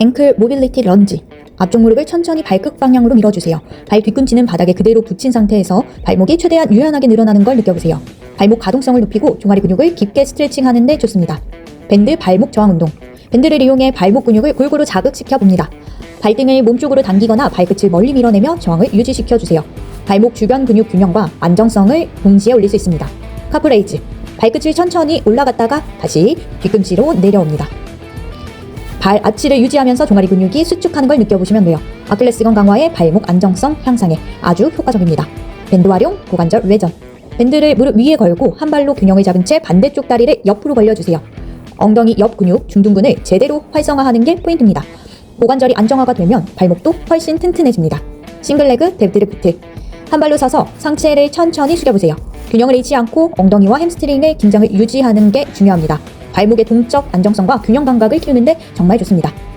앵클 모빌리티 런지. 앞쪽 무릎을 천천히 발끝 방향으로 밀어주세요. 발 뒤꿈치는 바닥에 그대로 붙인 상태에서 발목이 최대한 유연하게 늘어나는 걸 느껴보세요. 발목 가동성을 높이고 종아리 근육을 깊게 스트레칭하는 데 좋습니다. 밴드 발목 저항 운동. 밴드를 이용해 발목 근육을 골고루 자극시켜 봅니다. 발등을 몸쪽으로 당기거나 발끝을 멀리 밀어내며 저항을 유지시켜 주세요. 발목 주변 근육 균형과 안정성을 동시에 올릴 수 있습니다. 카프레이즈. 발끝을 천천히 올라갔다가 다시 뒤꿈치로 내려옵니다. 발 아치를 유지하면서 종아리 근육이 수축하는 걸 느껴보시면 돼요. 아킬레스건 강화에 발목 안정성 향상에 아주 효과적입니다. 밴드 활용, 고관절 외전. 밴드를 무릎 위에 걸고 한 발로 균형을 잡은 채 반대쪽 다리를 옆으로 벌려주세요. 엉덩이 옆 근육, 중둔근을 제대로 활성화하는 게 포인트입니다. 고관절이 안정화가 되면 발목도 훨씬 튼튼해집니다. 싱글레그 데드리프트. 한 발로 서서 상체를 천천히 숙여보세요. 균형을 잃지 않고 엉덩이와 햄스트링의 긴장을 유지하는 게 중요합니다. 발목의 동적 안정성과 균형 감각을 키우는데 정말 좋습니다.